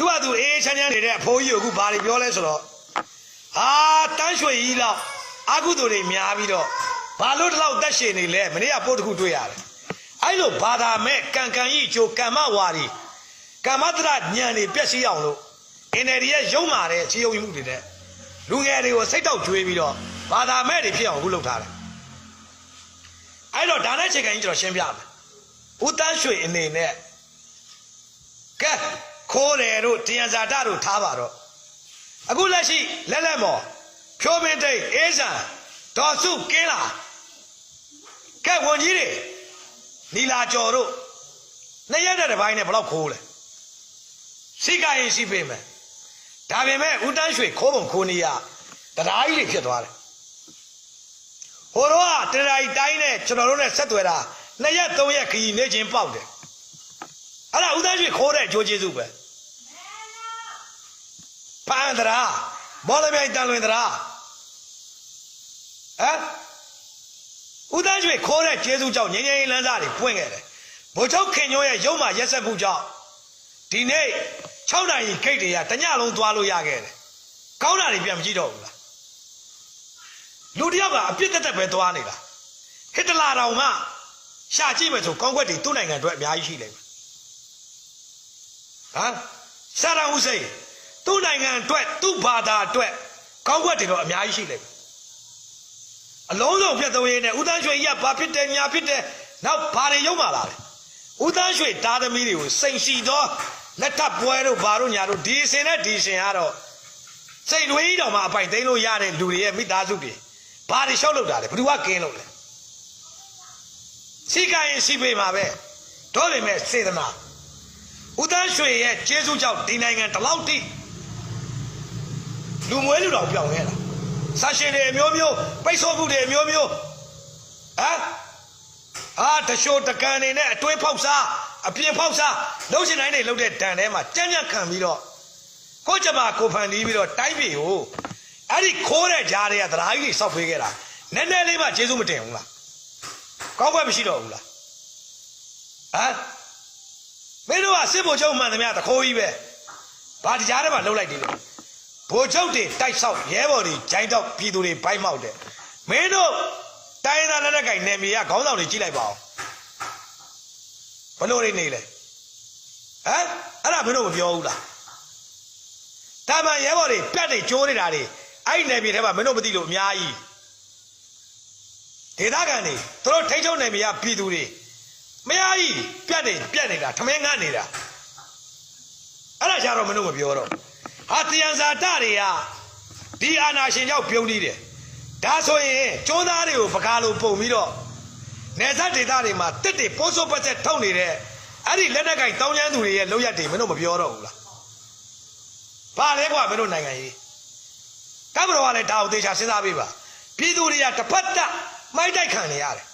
သူကသူအေးအေးချမ်းချမ်းနေတဲ့အဖိုးကြီးကိုအခုဘာတွေပြောလဲဆိုတော့ဟာတန်းရွှေကြီးလောက်အာကုသူတွေများပြီးတော့ဘာလို့ဒီလောက်တက်ရှင်နေလဲမနေ့ကပို့တစ်ခုတွေ့ရတယ်အဲ့လိုဘာသာမဲ့ကံကံကြီးအကျိုးကမ္မဝါဒီကမ္မတရညံနေပြက်စီးအောင်လို့အင်နယ်ဒီရဲ့ရုံမာတဲ့ခြေယုံမှုတွေတဲ့လူငယ်တွေကိုစိတ်တောက်ကျွေးပြီးတော့ဘာသာမဲ့တွေဖြစ်အောင်အခုလုပ်ထားတယ်အဲ့တော့ဒါနဲ့ခြေကံကြီးကျွန်တော်ရှင်းပြမယ်ဦးတန်းရွှေအနေနဲ့ကဲ ခိုးတယ်တို့တရားဇာတတို့ထားပါတော့အခုလက်ရှိလက်လက်မော်ဖြိုးပင်တိတ်အေးဆန်ဒေါ်စုကင်းလာကဲဝန်ကြီးတွေနီလာကျော်တို့နှစ်ရက်တဲ့တစ်ပိုင်းနဲ့ဘယ်တော့ခိုးလဲစိတ်ကရင်ရှိပေမယ်ဒါပေမဲ့ဦးတန်းရွှေခိုးပုံခိုးနေရတရားကြီးတွေဖြစ်သွားတယ်ဟိုတော့ကတရားကြီးတိုင်းနဲ့ကျွန်တော်တို့နဲ့ဆက်သွယ်တာနှစ်ရက်သုံးရက်ခရီးနေချင်းပေါက်တယ်အဲ့ဒါဦးသားရွှေခိုးတဲ့အကျိုးကျေးဇူးပဲ ပန်းတရာမော်လမြိုင်တန်လွင်တရာဟမ်ဦးသားရွှေခိုးတဲ့ကျေးဇူးကြောင့်ငင်းငင်းလန်းစားတွေပွင့်ခဲ့တယ်ဗိုလ်ချုပ်ခင်ညိုရဲ့ရုံးမှာရက်ဆက်မှုကြောင့်ဒီနေ့6နိုင်ဂိတ်တွေကတညလုံးသွားလို့ရခဲ့တယ်ကောင်းတာတွေပြန်မကြည့်တော့ဘူးလားလူတစ်ယောက်ကအပြစ်သက်သက်ပဲသွားနေတာဟစ်တလာတောင်မှရှာကြည့်မယ်ဆိုကောင်းကွက်တွေသူ့နိုင်ငံအတွက်အများကြီးရှိလိမ့်မယ်ဟမ်ဆရာဟူစိန် သူ့နိုင်ငံအတွက်သူ့ဘာသာအတွက်ကောင်းကွက်တွေတော့အများကြီးရှိလိမ့်မယ်အလုံးစုံပြတ်သုံးရင်းနဲ့ဦးတန်းရွှေကြီးကဘာဖြစ်တယ်ညာဖြစ်တယ်နောက်ဘာတွေရုံမာလာလဲဦးတန်းရွှေတားသမီးတွေကိုစိန်စီတော့လက်ထပ်ပွဲတို့ဘာတို့ညာတို့ဒီစင်နဲ့ဒီစင်ကတော့စိတ်လွေးတော်မှာအပိုင်သိမ်းလို့ရတဲ့လူတွေရဲ့မိသားစုတွေဘာတွေလျှောက်လုပ်တာလဲဘယ်သူကကင်းလို့လဲစီကရင်စီပေမှာပဲတော့ပေမဲ့စေတနာဦးသန်းရွှေရဲ့ကျေးဇူးကြောင့်ဒီနိုင်ငံဒီလောက်ထိ လူမွေးလူတော်ပြောင်းခဲ့တာဆာရှင်တွေအမျိုးမျိုးပိတ်ဆို့မှုတွေအမျိုးမျိုးဟမ်အာတရှိုးတကန်နေနဲ့အတွေးဖောက်စားအပြင်းဖောက်စားလှုပ်ရှင်တိုင်းတွေလှုပ်တဲ့ဒဏ်ထဲမှာကြမ်းကြမ်းခံပြီးတော့ကိုကြမှာကိုဖန်တီးပြီးတော့တိုင်းပြည်ကိုအဲ့ဒီခိုးတဲ့ကြားတွေကသရာကြီးတွေစောက်ဖေးခဲ့တာနည်းနည်းလေးမှကျေးဇူးမတင်ဘူးလားကောင်းဘက်မရှိတော့ဘူးလားဟမ်မင်းတို့ကစစ်ဗိုလ်ချုပ်မှန်သမျှတခိုးကြီးပဲဘာတရားထဲမှာလှုပ်လိုက်တယ်လို့ ဗိုလ်ချုပ်တွေတိုက်ဆောက်ရဲဘော်တွေဂျိုင်းတော့ပြည်သူတွေဘိုက်မောက်တယ်မင်းတို့တိုင်းသားလက်နက်ကင်နယ်မြေကခေါင်းဆောင်တွေကြည့်လိုက်ပါဦးဘလို့နေနေလဲဟမ်အဲ့ဒါမင်းတို့မပြောဘူးလားတာမန်ရဲဘော်တွေပြတ်တွေကျိုးနေတာတွေအဲ့ဒီနယ်မြေထဲမှာမင်းတို့မသိလို့အများကြီးဒေသခံတွေသူတို့ထိတ်ချုံနယ်မြေကပြည်သူတွေမယားကြီးပြတ်နေပြတ်နေတာထမင်းငတ်နေတာအဲ့ဒါကြတော့မင်းတို့မပြောတော့ ဟာတယံဇာတတွေကဒီအာနာရှင်ကြောင့်ပြုံးနေတယ်ဒါဆိုရင်ကျိုးသားတွေကိုပကားလို့ပုံပြီးတော့နေဆက်ဒေသတွေမှာတစ်တွေပိုးစိုးပတ်ချက်ထုတ်နေတဲ့အဲ့ဒီလက်နက်ကင်တောင်းကျမ်းသူတွေရဲ့လောက်ရက်တွေမင်းတို့မပြောတော့ဘူးလားဘာလဲကွာမင်းတို့နိုင်ငံကြီးကမ္ဘာတော်ကလည်းဒါကိုသေချာစဉ်းစားပေးပါပြည်သူတွေကတစ်ဖက်တက်မိုက်တိုက်ခံနေရတယ်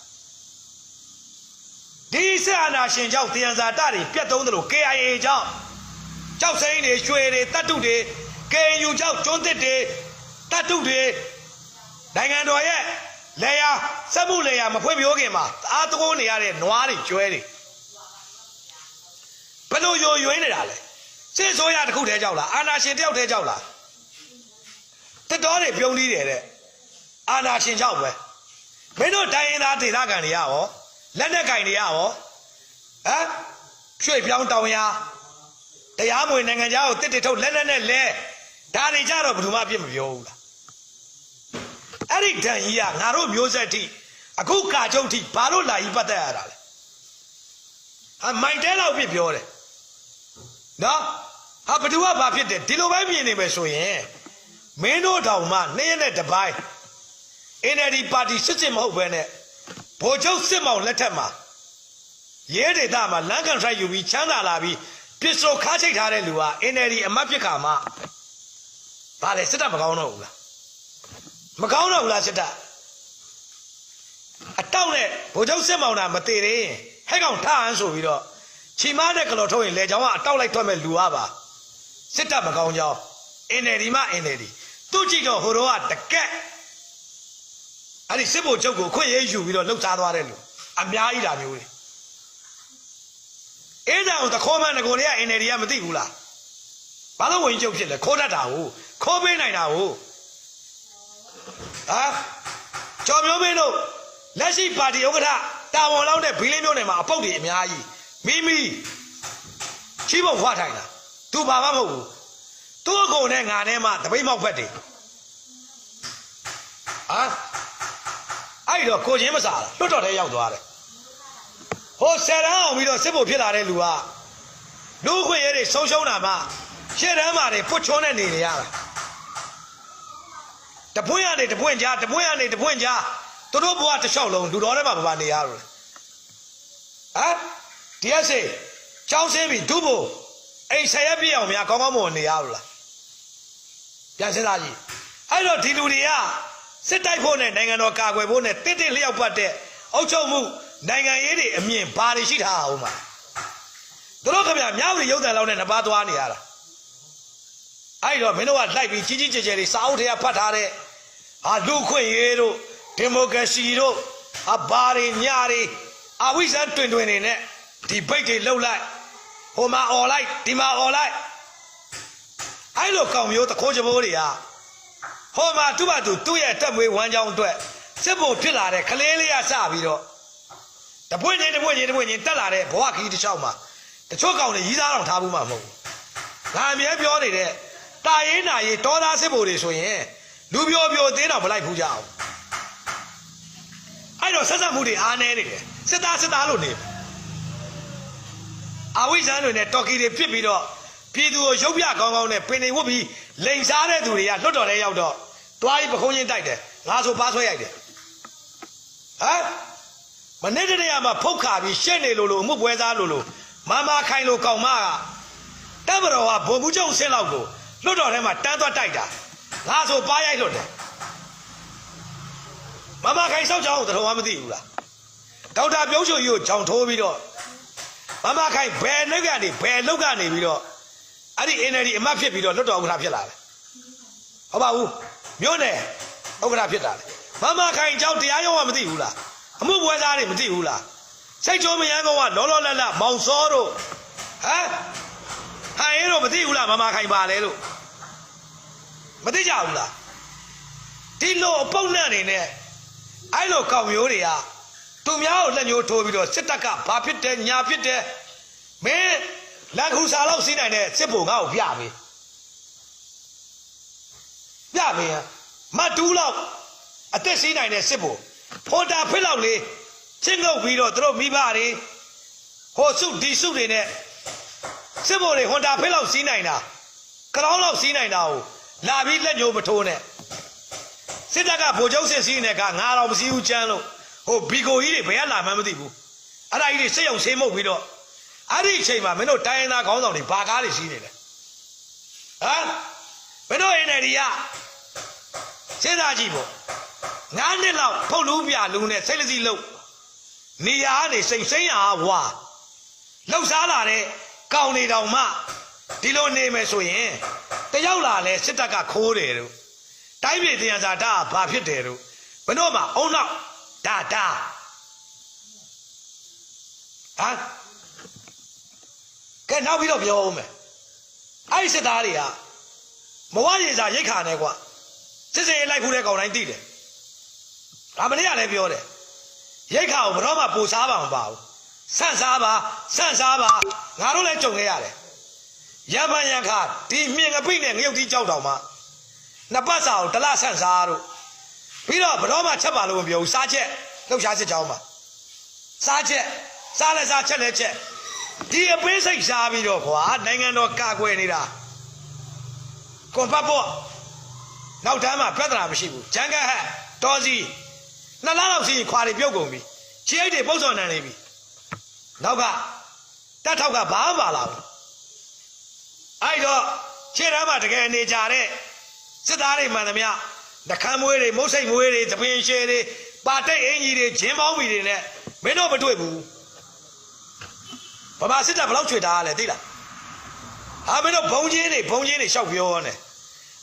ဒီဆက်အာနာရှင်ကြောင့်တရားစာတတွေပြတ်သုံးတယ်လို့ KIA ကြောင့် ကြောက်စိမ့်တွေရွှေတွေတတ်တုတွေ KNU ကြောင့်ကျွန်းတစ်တွေတတ်တုတွေနိုင်ငံတော်ရဲ့လေယာစက်မှုလေယာမဖွင့်ပြိုးခင်မှာအားတကိုးနေရတဲ့နွားတွေကျွဲတွေဘယ်လိုယိုယွင်းနေတာလဲစစ်ဆိုးရတစ်ခုတည်းကြောက်လားအာနာရှင်တယောက်တည်းကြောက်လားတတော်တွေပြုံးပြီးတယ်တဲ့အာနာရှင်ကြောက်ပဲမင်းတို့တိုင်းရင်းသားဒေသခံတွေရရောလက်နဲ့ကင်တွေရရောဟမ်ရွှေ့ပြောင်းတောင်ရ တရားမဝင်နိုင်ငံသားကိုတစ်တစ်ထုတ်လက်နဲ့နဲ့လဲဒါတွေကြတော့ဘယ်သူမှအပြစ်မပြောဘူးလားအဲ့ဒီဒဏ်ကြီးကငါတို့မျိုးဆက်ထိအခုကာချုပ်ထိဘာလို့လာကြီးပတ်သက်ရတာလဲဟာမိုင်တဲလောက်ပြစ်ပြောတယ်နော်ဟာဘယ်သူကဘာဖြစ်တယ်ဒီလိုပဲမြင်နေမယ်ဆိုရင်မင်းတို့တောင်မှနှစ်ရက်နဲ့တစ်ပိုင်း NLD ပါတီစစ်စစ်မဟုတ်ဘဲနဲ့ဗိုလ်ချုပ်စစ်မောင်လက်ထက်မှာရဲဒေသမှာလမ်းကန်ဆိုင်ယူပြီးချမ်းသာလာပြီး ပစ္စတိုခါချိတ်ထားတဲ့လူက NLD အမတ်ဖြစ်ခါမှာဗါလေစစ်တပ်မကောင်းတော့ဘူးလားမကောင်းတော့ဘူးလားစစ်တပ်အတောက်နဲ့ဗိုလ်ချုပ်စစ်မောင်တာမသေးသေးရင်ဟဲ့ကောင်ထဟန်ဆိုပြီးတော့ချီမားတဲ့ကလော်ထုတ်ရင်လေချောင်းကအတောက်လိုက်ထွက်မဲ့လူပါပါစစ်တပ်မကောင်းကြောင်း NLD မှ NLD သူကြည့်တော့ဟိုတော့ကတကက်အဲ့ဒီစစ်ဘုတ်ချုပ်ကိုခွင့်ရေးယူပြီးတော့လှုပ်ရှားသွားတဲ့လူအများကြီးဒါမျိုးတွေ အဲ့ဒါကိုတခေါ်မှငကိုတွေက NLD ကမသိဘူးလားဘာလို့ဝင်ကျုပ်ဖြစ်လဲခိုးတတ်တာကိုခိုးပေးနိုင်တာကိုဟာကျော်မျိုးမင်းတို့လက်ရှိပါတီဥက္ကဋ္ဌတာဝန်လောက်တဲ့ဘီလေးမျိုးနယ်မှာအပုတ်တွေအများကြီးမိမိချီးဖို့ဖွားထိုင်တာသူဘာမှမဟုတ်ဘူးသူ့အကုန်နဲ့ငါနဲ့မှတပိတ်မောက်ဖက်တယ်ဟာအဲ့တော့ကိုချင်းမစားလားလွတ်တော်ထဲရောက်သွားတယ် ဟိုဆယ်တန်းအောင်ပြီးတော့စစ်ဖို့ဖြစ်လာတဲ့လူကလူခွင့်ရည်တွေဆုံးရှုံးတာမှရှေ့တန်းမှာတွေပွတ်ချွန်းနေနေရတာတပွင့်ရနေတပွင့်ကြားတပွင့်ရနေတပွင့်ကြားသူတို့ဘဝတစ်လျှောက်လုံးလူတော်ထဲမှာဘာနေရလို့ဟမ်ဒီအစေကျောင်းဆင်းပြီးဒုဖို့အိမ်ဆယ်ရက်ပြည့်အောင်များကောင်းကောင်းမွန်နေရလို့လားပြန်စဉ်းစားကြည့်အဲ့တော့ဒီလူတွေကစစ်တိုက်ဖို့နဲ့နိုင်ငံတော်ကာကွယ်ဖို့နဲ့တစ်တစ်လျှောက်ပတ်တဲ့အုပ်ချုပ်မှု နိုင်ငံရေးတွေအမြင်ဘာတွေရှိထားအောင်မှာသူတို့ခင်ဗျာမြောက်ရီရုပ်တံလောက်နဲ့နှစ်ပါးသွားနေရတာအဲ့တော့မင်းတို့ကလိုက်ပြီးကြီးကြီးကျယ်ကျယ်တွေစာအုပ်ထဲကဖတ်ထားတဲ့ဟာလူခွင့်ရေးတို့ဒီမိုကရေစီတို့အဘာတွေညတွေအဝိဇ္ဇာတွင်တွင်နေနဲ့ဒီဘိတ်တွေလှုပ်လိုက်ဟိုမှာអော်လိုက်ဒီမှာអော်လိုက်အဲ့လိုကောင်မျိုးတခိုးချဘိုးတွေကဟိုမှာသူ့ဘာသူသူ့ရဲ့တက်မွေးဝမ်းကြောင်းအတွက်စစ်ဖို့ဖြစ်လာတဲ့ကလေးလေးကစပြီးတော့ တပွင့်ချင်းတပွင့်ချင်းတပွင့်ချင်းတက်လာတဲ့ဘဝခီးတစ်ချောင်းမှာတချို့ကောင်တွေရီးသားတော့ထားဘူးမှမဟုတ်ဘူးငါအမြဲပြောနေတဲ့တာရေးနာရေးတောသားစစ်ဖို့တွေဆိုရင်လူပြောပြောသေးတော့မလိုက်ဘူးကြအောင်အဲ့တော့ဆက်ဆက်မှုတွေအားနေနေတယ်စစ်သားစစ်သားလို့နေတယ်အဝိဇ္ဇန်တွေနဲ့တော်ကီတွေဖြစ်ပြီးတော့ပြည်သူကိုရုပ်ပြကောင်းကောင်းနဲ့ပင်နေဝတ်ပြီးလိန်စားတဲ့သူတွေကလွတ်တော်ထဲရောက်တော့တွားပြီးပခုံးချင်းတိုက်တယ်ငါဆိုပါဆွဲရိုက်တယ်ဟမ် မနေ့တည်းကမှဖုတ်ခါပြီးရှက်နေလို့လို့အမှုပွဲသားလို့လို့မမခိုင်လို့ကောင်မကတပ်မတော်ကဘုံဘူးကျုံဆင်းလောက်ကိုလွတ်တော်ထဲမှာတန်းသွားတိုက်တာငါဆိုပါရိုက်လွတ်တယ်မမခိုင်ဆောက်ချောင်းတော်မှမသိဘူးလားဒေါက်တာပြုံးချုံကြီးကိုကြောင်ထိုးပြီးတော့မမခိုင်ဘယ်လောက်ကနေဘယ်လောက်ကနေပြီးတော့အဲ့ဒီ energy အမတ်ဖြစ်ပြီးတော့လွတ်တော်ဥက္ကဋ္ဌဖြစ်လာတယ်ဟုတ်ပါဘူးမြို့နယ်ဥက္ကဋ္ဌဖြစ်တာလေမမခိုင်ကြောင်တရားရုံးကမသိဘူးလား အမှုပွဲသားတွေမသိဘူးလားစိတ်ချိုးမရန်ကောင်ကလောလောလတ်လတ်မောင်စောတို့ဟမ်ဟန်ရင်တို့မသိဘူးလားမမခိုင်ပါလဲလို့မသိကြဘူးလားဒီလိုအပုတ်နဲ့အနေနဲ့အဲ့လိုကောင်မျိုးတွေကသူများကိုလက်ညှိုးထိုးပြီးတော့စစ်တပ်ကဘာဖြစ်တယ်ညာဖြစ်တယ်မင်းလက်ခုစာလောက်စီးနိုင်တဲ့စစ်ဘုံငါ့ကိုပြပေးပြပေးဟမ်မတ်တူးလောက်အသက်စီးနိုင်တဲ့စစ်ဘုံ ဖော်တာဖစ်လောက်လေးချင်းငုတ်ပြီးတော့သူတို့မိဘတွေဟိုစုဒီစုတွေနဲ့စစ်ဘုံတွေဟွန်တာဖစ်လောက်စီးနိုင်တာကရောင်းလောက်စီးနိုင်တာကိုလာပြီးလက်ညှိုးမထိုးနဲ့စစ်တပ်ကဗိုလ်ချုပ်စစ်စီးနေတဲ့ကငါတော့မစီးဘူးချမ်းလို့ဟိုဘီကိုကြီးတွေဘယ်ကလာမှန်းမသိဘူးအဲ့ဒါကြီးတွေစိတ်အောင်ဆေးမှုတ်ပြီးတော့အဲ့ဒီအချိန်မှာမင်းတို့တိုင်းရင်းသားခေါင်းဆောင်တွေဘာကားတွေစီးနေလဲဟမ်မင်းတို့အင်းနယ်တွေကစဉ်းစားကြည့်ပေါ့ ငါးနှစ်လောက်ဖုတ်လူပြလူနဲ့စိတ်လက်စီလုံးနေရာကနေစိတ်စိမ့်ရဝါလှုပ်ရှားလာတဲ့ကောင်းနေတောင်မှဒီလိုနေမယ်ဆိုရင်တယောက်လာလဲစစ်တပ်ကခိုးတယ်တို့တိုင်းပြည်တရားစာတာဘာဖြစ်တယ်တို့ဘယ်တော့မှအုံနောက်ဒါဒါဟမ်ကဲနောက်ပြီးတော့ပြောအောင်မယ်အဲ့ဒီစစ်သားတွေကမဝရေစာရိတ်ခါနေကွာစစ်စင်လိုက်ဖူးတဲ့ကောင်တိုင်းသိတယ် ဒါမနေ့ကလည်းပြောတယ်ရိတ်ခါကိုဘယ်တော့မှပူစားပါမပါဘူးဆန့်စားပါဆန့်စားပါငါတို့လည်းကြုံခဲ့ရတယ်ရပန်ရန်ခါဒီမြင်ငပိနဲ့ငရုတ်ကြီးကြောက်တောင်မှနှစ်ပတ်စာကိုတလဆန့်စားတို့ပြီးတော့ဘယ်တော့မှချက်ပါလို့မပြောဘူးစားချက်လှုပ်ရှားစစ်ကြောင်းမှာစားချက်စားလဲစားချက်လဲချက်ဒီအပေးစိတ်ရှားပြီးတော့ကွာနိုင်ငံတော်ကာကွယ်နေတာကွန်ပတ်ပေါ့နောက်တန်းမှာပြဿနာမရှိဘူးဂျန်ကဟက်တော်စီ နှစ်လားလောက်စီခွာတွေပြုတ်ကုန်ပြီခြေအိတ်တွေပုတ်စော်နံနေပြီနောက်ကတက်ထောက်ကဘာမှမလာဘူးအဲ့တော့ခြေတန်းမှာတကယ်နေကြတဲ့စစ်သားတွေမှန်သမျှနှကမ်းမွေးတွေမုတ်စိတ်မွေးတွေသပင်ရှည်တွေပါတိတ်အင်ကြီးတွေဂျင်းပေါင်းမီတွေနဲ့မင်းတို့မတွေ့ဘူးဗမာစစ်တပ်ဘယ်လောက်ချွေထားရလဲသိလားဟာမင်းတို့ဘုံချင်းတွေဘုံချင်းတွေရှောက်ပြောနေ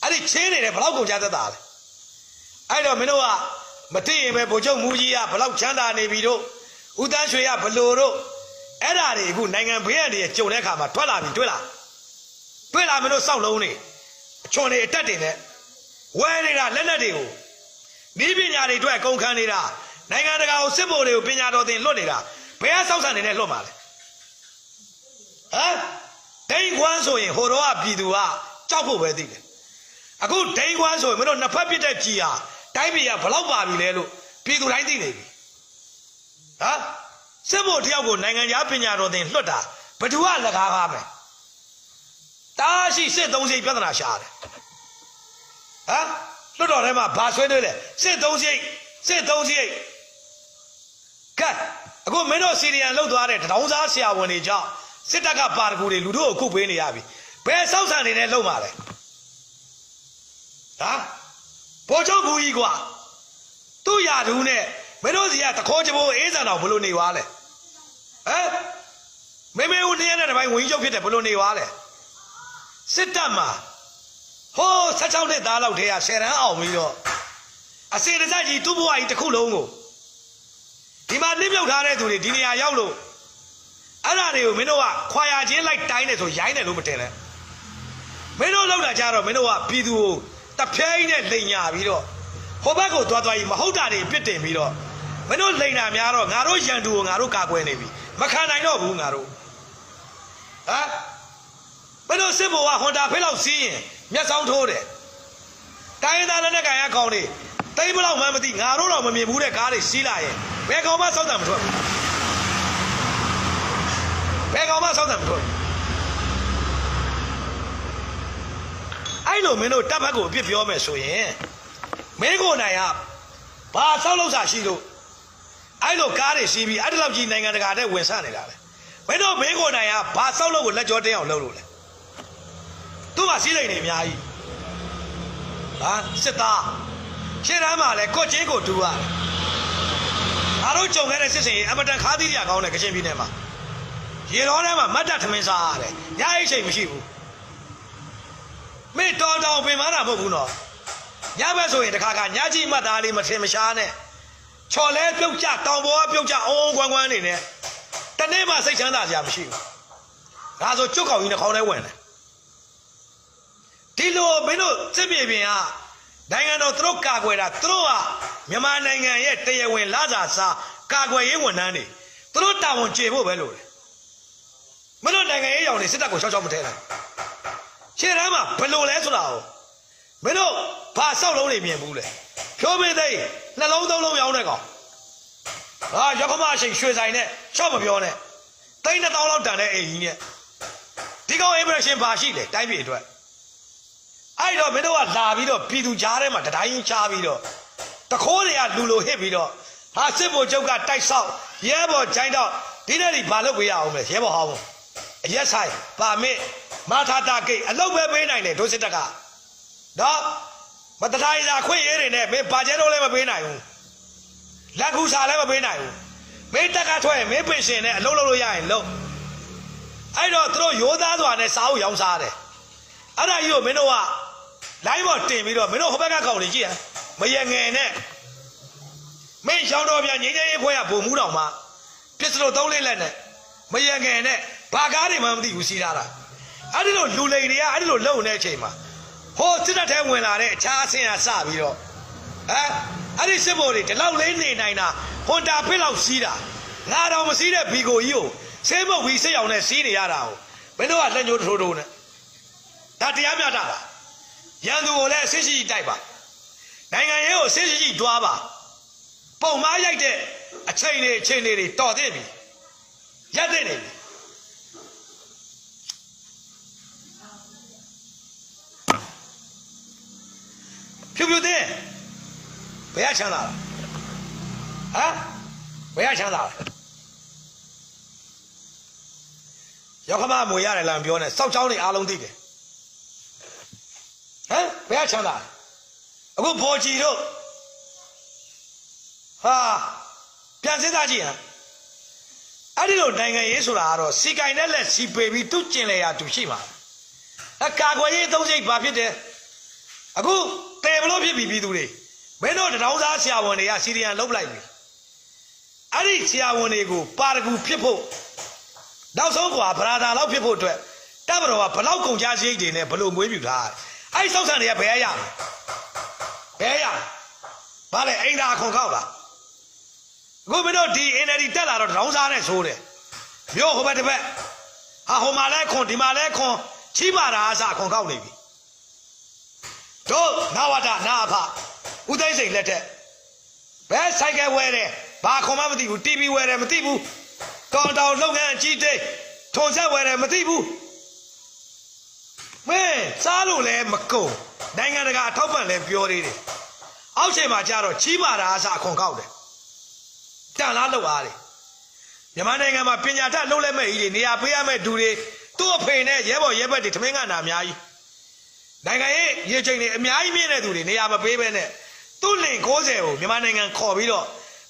အဲ့ဒီချင်းနေတယ်ဘယ်လောက်ကုန်ကြသက်တာလဲအဲ့တော့မင်းတို့က မသိရင်ပဲဗိုလ်ချုပ်မူကြီးကဘယ်လောက်ချမ်းသာနေပြီတို့ဦးတန်းရွှေကဘလို့တို့အဲ့ဓာတွေအခုနိုင်ငံဘေးရန်တွေကြုံတဲ့အခါမှာထွက်လာပြီတွေ့လားတွေ့လာမင်းတို့စောက်လုံးနေအချွန်တွေအတက်တွေနဲ့ဝဲနေတာလက်လက်တွေကိုဤပညာတွေအတွက်ကုန်ခန်းနေတာနိုင်ငံတကာကိုစစ်ဗိုလ်တွေကိုပညာတော်သင်လွတ်နေတာဘယ်ကစောက်ဆန်နေနဲ့လွတ်မှာလဲဟမ်ဒိန်ခွန်းဆိုရင်ဟိုတော့ကပြည်သူကကြောက်ဖို့ပဲသိတယ်အခုဒိန်ခွန်းဆိုရင်မင်းတို့နှစ်ဖက်ပြစ်တဲ့ကြီးဟာ တိုင်းပြည်ကဘလောက်ပါပြီလဲလို့ပြည်သူတိုင်းသိနေပြီဟမ်စစ်ဗိုလ်တယောက်ကိုနိုင်ငံခြားပညာတော်သင်လွတ်တာဘယ်သူကလကားကားမယ်တားရှိစစ်သုံးစိတ်ပြဿနာရှာတယ်ဟမ်လွတ်တော်ထဲမှာဘာဆွဲတွေးလဲစစ်သုံးစိတ်စစ်သုံးစိတ်ကဲအခုမင်းတို့စီရီယန်လှုပ်သွားတဲ့တထောင်စားဆရာဝန်တွေကြောင့်စစ်တပ်ကပါရဂူတွေလူတို့ကိုခုပေးနေရပြီဘယ်ဆောက်ဆန်နေနဲ့လှုပ်မှာလဲဟာ ဘောချုပ်ဘူးကြီးကွာသူ့ရာထူးနဲ့မင်းတို့စီကတခေါ်ချဖို့အေးစံတော်ဘလို့နေွားလဲဟမ်မေမေဦးနေရတဲ့တစ်ပိုင်းဝင်ကြီးချုပ်ဖြစ်တယ်ဘလို့နေွားလဲစစ်တပ်မှာဟိုး16နှစ်သားလောက်တည်းက10ရန်အောင်ပြီးတော့အစေတစကြီးသူ့ဘဝကြီးတစ်ခုလုံးကိုဒီမှာနှိမ့်မြုပ်ထားတဲ့သူတွေဒီနေရာရောက်လို့အဲ့ဒါတွေကိုမင်းတို့ကခွာရချင်းလိုက်တိုင်းတယ်ဆိုရိုင်းတယ်လို့မတင်နဲ့မင်းတို့လောက်တာကြတော့မင်းတို့ကပြည်သူကို တဖဲကြီးနဲ့လိန်ညာပြီးတော့ဟိုဘက်ကိုသွားသွားကြီးမဟုတ်တာတွေပြစ်တင်ပြီးတော့မင်းတို့လိန်တာများတော့ငါတို့ရန်သူကိုငါတို့ကာကွယ်နေပြီမခံနိုင်တော့ဘူးငါတို့ဟမ်မင်းတို့စစ်ဘိုလ်ကဟွန်တာဖိလောက်စီးရင်မျက်စောင်းထိုးတယ်တိုင်းရင်းသားလက်နဲ့ကန်ရကောင်းနေတိတ်ဘလောက်မှမသိငါတို့တော့မမြင်ဘူးတဲ့ကားတွေစီးလာရင်ဘယ်ကောင်မှစောက်တယ်မထွက်ဘူးဘယ်ကောင်မှစောက်တယ်မထွက်ဘူး အဲ့လိုမင်းတို့တပ်ဘက်ကိုအပြစ်ပြောမယ်ဆိုရင်မင်းကိုနိုင်ကဘာစောက်လို့စာရှိလို့အဲ့လိုကားတွေစီးပြီးအဲ့ဒီလောက်ကြီးနိုင်ငံတကာတဲ့ဝင်ဆနေတာလေမင်းတို့မင်းကိုနိုင်ကဘာစောက်လို့ကိုလက်ကြောတင်းအောင်လုပ်လို့လဲသူ့မှာစီးလိမ့်နေအများကြီးဟာစစ်သားရှင်းတမ်းမှာလဲကိုချင်းကိုတူရတယ်အားတို့ကြုံခဲ့တဲ့စစ်စင်ကြီးအမတန်ခါးသီးရကောင်းတဲ့ကချင်ပြည်နယ်မှာရေတော်ထဲမှာမတ်တပ်ထမင်းစားရတယ်ညအိတ်ချိန်မရှိဘူး မင်းတော်တော်ပင်မနာမဟုတ်ဘူးနော်ညဘက်ဆိုရင်တခါခါညကြီးမှတ်သားလေးမထင်မရှားနဲ့ချော်လဲပြုတ်ကြတောင်ပေါ်ကပြုတ်ကြအုံးကွမ်းကွမ်းနေနဲ့တနေ့မှစိတ်ချမ်းသာစရာမရှိဘူးဒါဆိုကျွတ်ကောင်ကြီးနှာခေါင်းထဲဝင်တယ်ဒီလိုမင်းတို့စစ်ပြေပြင်ကနိုင်ငံတော်သူတို့ကာကွယ်တာသူတို့ကမြန်မာနိုင်ငံရဲ့တရားဝင်လာစာစားကာကွယ်ရေးဝန်ထမ်းတွေသူတို့တာဝန်ကျေဖို့ပဲလို့တယ်မင်းတို့နိုင်ငံရေးရောင်နေစစ်တပ်ကိုရှောက်ရှောက်မထဲနိုင် ရှေ့တန်းမှာဘယ်လိုလဲဆိုတာကိုမင်းတို့ဘာဆောက်လုံးနေမြင်ဘူးလဲဖြိုးပေးသိနှလုံးသုံးလုံးရောင်းတဲ့ကောင်ဟာရခမအချိန်ရွှေဆိုင်နဲ့ရှောက်မပြောနဲ့သိန်းတစ်သောင်းလောက်တန်တဲ့အိမ်ကြီးနဲ့ဒီကောင် impression ဘာရှိလဲတိုင်းပြည်အတွက်အဲ့တော့မင်းတို့ကလာပြီးတော့ပြည်သူကြားထဲမှာတတိုင်းချပြီးတော့တခိုးတွေကလူလိုဟစ်ပြီးတော့ဟာစစ်ဘုံချုပ်ကတိုက်ဆောက်ရဲဘော်ဂျိုင်းတော့ဒီနေ့ဒီဘာလုပ်ပေးရအောင်လဲရဲဘော်ဟောင်း အရက်ဆိုင်ပါမစ်မာထာတာဂိတ်အလုပ်ပဲပေးနိုင်တယ်ဒုစစ်တက်ကနော်မတတိုင်းသာခွင့်ရဲတွေနဲ့မင်းဘာကျဲတော့လည်းမပေးနိုင်ဘူးလက်ခုစာလည်းမပေးနိုင်ဘူးမင်းတက်ကထွက်ရင်မင်းပင်ရှင်နဲ့အလုပ်လုပ်လို့ရရင်လုပ်အဲ့တော့သူတို့ရိုးသားစွာနဲ့စားဖို့ရောင်းစားတယ်အဲ့ဒါကြီးကိုမင်းတို့ကလိုင်းပေါ်တင်ပြီးတော့မင်းတို့ဟိုဘက်ကကောင်တွေကြည့်ဟမ်မရငယ်နဲ့မင်းရှောင်းတော်ပြန်ငင်းငယ်ရေးခွဲရပုံမှုတော်မှာပြစ်စလို့သုံးလေးလက်နဲ့မရငယ်နဲ့ ဘာကားတွေမှမသိဘူးစီးထားတာအဲ့ဒီလိုလူလိန်တွေကအဲ့ဒီလိုလုံနေတဲ့အချိန်မှာဟိုစစ်တပ်ထဲဝင်လာတဲ့အခြားအဆင့်အစပြီးတော့ဟမ်အဲ့ဒီစစ်ဘိုလ်တွေဒီလောက်လေးနေနိုင်တာဟွန်တာဖစ်လောက်စီးတာငါတော်မစီးတဲ့ဘီကိုကြီးကိုဆေးမုတ်ပြီးစစ်ရောင်နဲ့စီးနေရတာကိုမင်းတို့ကလက်ညှိုးထိုးထိုးနဲ့ဒါတရားမျှတာပါရန်သူကိုလည်းအစစ်ရှိရှိတိုက်ပါနိုင်ငံရေးကိုအစစ်ရှိရှိတွားပါပုံမားရိုက်တဲ့အချိန်တွေအချိန်တွေတွေတော်တဲ့ပြီရက်တဲ့နေပြီ ဖြူဖြူတဲ့ဘယ်ရချမ်းသာလားဟမ်ဘယ်ရချမ်းသာလားရောက်ခမမွေရတယ်လားမပြောနဲ့စောက်ချောင်းတွေအားလုံးသိတယ်ဟမ်ဘယ်ကချမ်းသာလဲအခုဘော်ကြီးတို့ဟာပြန်စဉ်းစားကြည့်ဟမ်အဲ့ဒီလိုနိုင်ငံရေးဆိုတာကတော့စီကင်နဲ့လက်စီပေပြီးသူ့ကျင်လေရာသူရှိမှာအကာကွယ်ရေးသုံးစိတ်ဘာဖြစ်တယ်အခု တယ်ဘလို့ဖြစ်ပြီပြည်သူတွေမင်းတို့တထောင်သားဆရာဝန်တွေကစီရီယန်လုတ်လိုက်ပြီအဲ့ဒီဆရာဝန်တွေကိုပါရဂူဖြစ်ဖို့နောက်ဆုံးကွာဗရာဒါလောက်ဖြစ်ဖို့အတွက်တပ်မတော်ကဘလောက်ကုန်ကြစရိတ်တွေနဲ့ဘလို့မွေးပြူထားတယ်အဲ့ဒီစောက်ဆန်တွေကဘယ်ရရမလဲဘယ်ရလဲဘာလဲအိမ်သာခွန်ခောက်လားအခုမင်းတို့ဒီ NLD တက်လာတော့တောင်းစားနဲ့ဆိုးတယ်မြို့ဟိုဘက်တစ်ဘက်ဟာဟိုမှာလဲခွန်ဒီမှာလဲခွန်ချီးပါတာအစခွန်ခောက်နေပြီ တို့နာဝတနာအဖဦးသိန်းစိန်လက်ထက်ဘယ်ဆိုင်ကယ်ဝဲတယ်ဘာခွန်မှမသိဘူး TV ဝဲတယ်မသိဘူးတောင်တောင်လုပ်ငန်းအကြီးတိတ်ထုံဆက်ဝဲတယ်မသိဘူးမင်းစားလို့လည်းမကုန်နိုင်ငံတကာအထောက်ပံ့လည်းပြောသေးတယ်အောက်ချိန်မှာကျတော့ချီးပါတာအစားအခွန်ကောက်တယ်တန်လားလောက်အားတယ်မြန်မာနိုင်ငံမှာပညာတတ်လုံးလဲမဲ့ကြီးတွေနေရာပေးရမဲ့ဒူတွေသူ့အဖေနဲ့ရဲဘော်ရဲဘက်တွေထမင်းကနာအများကြီး နိုင်ငံရေးရေချိန်တွေအများကြီးမြင့်တဲ့သူတွေနေရာမပေးဘဲနဲ့သူ့လင်60ကိုမြန်မာနိုင်ငံခေါ်ပြီးတော့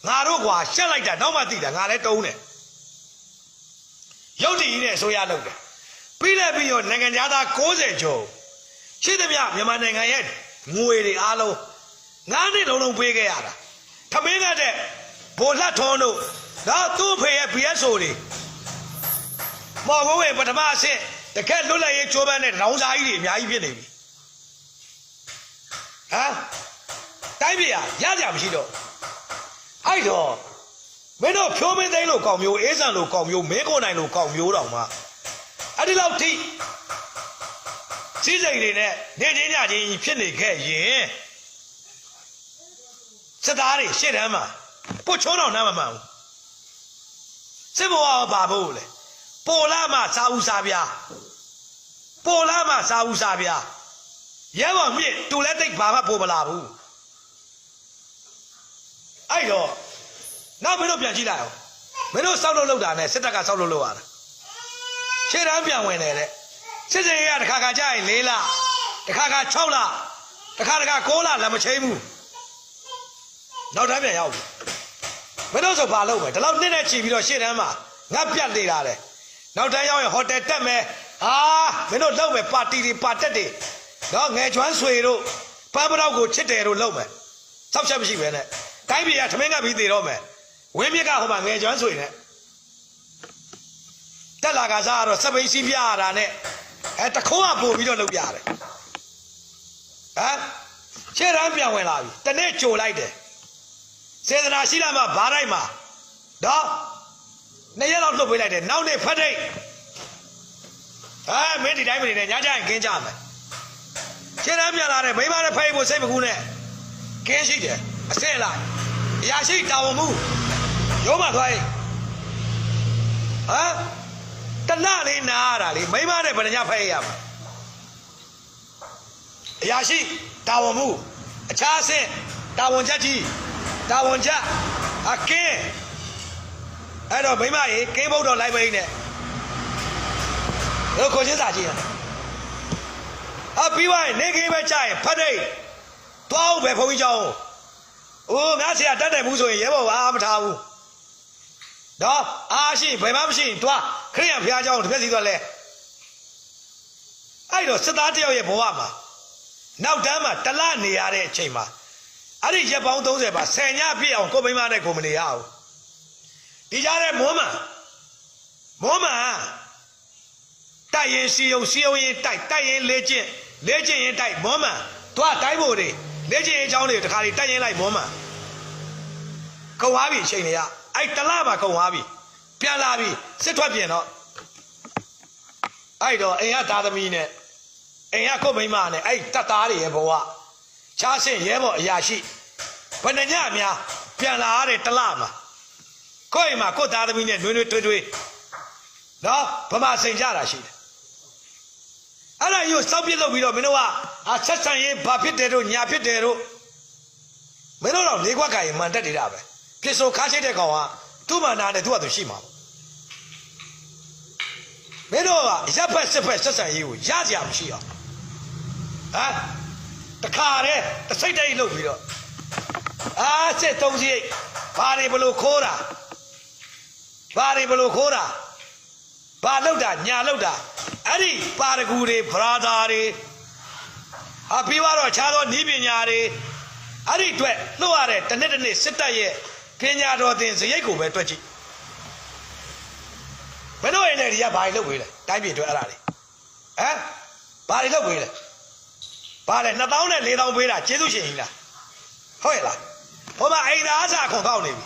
ငါတို့ကွာရှက်လိုက်တာတော့မှသိတာငါလည်းတုံးတယ်ရုပ်တည်ကြီးနဲ့အစိုးရလုပ်တယ်ပြီးလည်းပြီးရောနိုင်ငံသား60ကျော်ရှိသမျှမြန်မာနိုင်ငံရဲ့ငွေတွေအားလုံးငါးနှစ်လုံးလုံးပေးခဲ့ရတာထမင်းကတဲ့ဘိုလ်လှထွန်းတို့တော့သူ့ဖေရဲ့ BSO တွေမော်ဘဝေပထမအဆင့်တကက်လွတ်လပ်ရေးချိုးပန်းတဲ့တောင်စားကြီးတွေအများကြီးဖြစ်နေပြီ ဟမ်တိုင်းပြည်ကရကြမရှိတော့အဲ့တော့မင်းတို့ဖြိုးမင်းသိန်းလို့ကောင်းမျိုးအေးဆန်လို့ကောင်းမျိုးမင်းကိုနိုင်လို့ကောင်းမျိုးတောင်မှအဲ့ဒီလောက်ထိစီးစိမ်တွေနဲ့နေချင်းညချင်းဖြစ်နေခဲ့ရင်စစ်သားတွေရှေ့တန်းမှာပုတ်ချုံးတော်နားမမှန်ဘူးစစ်ဘဝကဘာဖို့လဲပေါ်လာမှစာဦးစားပြားပေါ်လာမှစာဦးစားပြား ရဲဘော်မြင့်တူလက်တိတ်ဘာမှပေါ်မလာဘူးအဲ့တော့နောက်မင်းတို့ပြန်ကြည့်လိုက်အောင်မင်းတို့စောက်လို့လောက်တာနဲ့စစ်တပ်ကစောက်လို့လောက်ရတာခြေတန်းပြန်ဝင်တယ်တဲ့စစ်စေးရတစ်ခါခါကြာရင်၄လတစ်ခါခါ6လတစ်ခါတစ်ခါ9လလည်းမချိန်ဘူးနောက်တန်းပြန်ရောက်ပြီမင်းတို့ဆိုဘာလုပ်မလဲဒီလောက်နှစ်နဲ့ချီပြီးတော့ရှေ့တန်းမှာငတ်ပြတ်နေတာလေနောက်တန်းရောက်ရင်ဟိုတယ်တက်မယ်ဟာမင်းတို့လုပ်မယ်ပါတီတွေပါတက်တွေ တော့ငယ်ချွမ်းဆွေတို့ပန်းပတော့ကိုချစ်တယ်တို့လုပ်မယ်စောက်ချက်မရှိပဲနဲ့တိုင်းပြည်ကထမင်းကပြီးသေးတော့မယ်ဝင်းမြစ်ကဟိုမှာငယ်ချွမ်းဆွေနဲ့တက်လာကစားကတော့စပိန်စီးပြရတာနဲ့အဲတခုံးကပို့ပြီးတော့လုပ်ပြရတယ်ဟမ်ရှေ့တန်းပြန်ဝင်လာပြီတနေ့ကြိုလိုက်တယ်စေတနာရှိလာမှဘာတိုင်းမှာတော့နှစ်ရက်လောက်လှုပ်ပေးလိုက်တယ်နောက်နေ့ဖတ်တိတ်အဲမင်းဒီတိုင်းမနေနဲ့ညကြရင်ကင်းကြမယ် ရှေ့တန်းပြန်လာတယ်မိမနဲ့ဖိုက်ဖို့စိတ်မကူနဲ့ကင်းရှိတယ်အစင်လိုက်အရာရှိတာဝန်မှုရုံးမသွားရင်ဟမ်တလလေးနာရတာလေမိမနဲ့ဗဏ္ဍညဖဲရမှာအရာရှိတာဝန်မှုအခြားအဆင့်တာဝန်ချက်ကြီးတာဝန်ချက်အကင်းအဲ့တော့မိမရေကင်းဘုတ်တော်လိုက်ပိန်းနဲ့တို့ကိုချင်းစာကြည့်ရ အပြီးပါရင်နေခင်းပဲကြာရင်ဖတ်တဲ့သွားအောင်ပဲဘုန်းကြီးကျောင်းအိုးငါဆရာတတ်တယ်ဘူးဆိုရင်ရဲဘော်ပါမထားဘူးနော်အားရှိဘယ်မှမရှိရင်သွားခရိယံဘုရားကျောင်းတစ်ဖက်စီသွားလဲအဲ့တော့စစ်သားတယောက်ရဲ့ဘဝမှာနောက်တန်းမှာတလနေရတဲ့အချိန်မှာအဲ့ဒီရက်ပေါင်း30ပါဆယ်ညပြည့်အောင်ကိုမိမနဲ့ကိုမနေရဘူးဒီကြားတဲ့မွန်းမှာမွန်းမှာတိုက်ရင်စီယုံစီယုံရင်တိုက်တိုက်ရင်လေကျင့် လေ့ကျင့်ရင်တိုက်မောမန်တွားတိုက်ဖို့တွေလေ့ကျင့်ရင်အကြောင်းတွေတခါတွေတိုက်ရင်လိုက်မောမန်ကုံသွားပြီအချိန်တွေကအဲ့တလမှာကုံသွားပြီပြန်လာပြီစစ်ထွက်ပြင်တော့အဲ့တော့အိမ်ကသားသမီးနဲ့အိမ်ကကိုယ့်မိန်းမနဲ့အဲ့တပ်သားတွေရဲ့ဘဝချားဆင့်ရဲဘော်အရာရှိဘယ်နှညများပြန်လာရတဲ့တလမှာကိုယ့်အိမ်မှာကိုယ့်သားသမီးနဲ့နွေးနွေးထွေးထွေးနော်ဗမာစိန်ကြတာရှိတယ် အဲ့ဒါကြီးကိုစောက်ပြစ်လုပ်ပြီးတော့မင်းတို့ကအာဆက်ဆံရေးဘာဖြစ်တယ်တို့ညာဖြစ်တယ်တို့မင်းတို့တော့လေးခွက်ခိုင်မှန်တက်နေတာပဲပြစ်ဆိုခါချိတ်တဲ့ကောင်ကသူ့မှန်နာနဲ့သူ့ဟာသူရှိမှာပေါ့မင်းတို့ကရပ်ဖက်စစ်ဖက်ဆက်ဆံရေးကိုရကြမရှိအောင်ဟမ်တခါတည်းတစ်စိတ်တည်းလုပ်ပြီးတော့အာစစ်သုံးစီဘာတွေဘလို့ခိုးတာဘာတွေဘလို့ခိုးတာဘာလောက်တာညာလောက်တာ အဲ့ဒီပါရဂူတွေဗရာသာတွေအပြီးတော့ခြားသောဤပညာတွေအဲ့ဒီအတွက်လှုပ်ရတဲ့တစ်နှစ်တစ်နှစ်စစ်တပ်ရဲ့ပညာတော်သင်စရိတ်ကိုပဲတွက်ကြည့်ဘယ်တော့ရင်လည်းဒီကဘာတွေလုပ်ပေးလဲတိုင်းပြည်အတွက်အဲ့ဒါတွေမ်ဘာတွေလုပ်ပေးလဲဘာလဲ2000နဲ့4000ပေးတာကျေးဇူးရှင်ကြီးလားဟုတ်ရဲ့လားဟိုမှာအိမ်သားအစာခွန်ကောက်နေပြီ